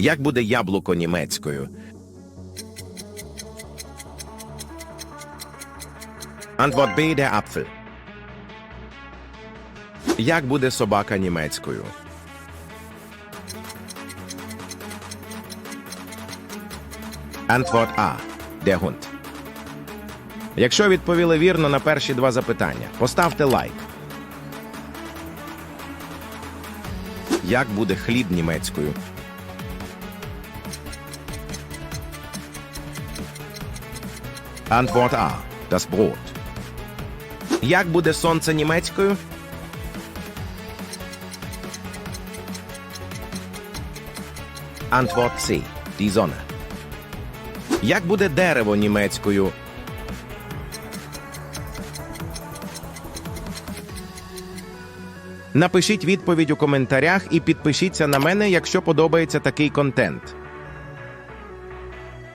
Як буде яблуко німецькою? Antwort B der Apfel. Як буде собака німецькою? Antwort A. Der Hund. Якщо відповіли вірно на перші два запитання, поставте лайк. Як буде хліб німецькою? Antwort A. Das Brot. Як буде сонце німецькою? Antwort C. Die Sonne. Як буде дерево німецькою? Напишіть відповідь у коментарях і підпишіться на мене, якщо подобається такий контент.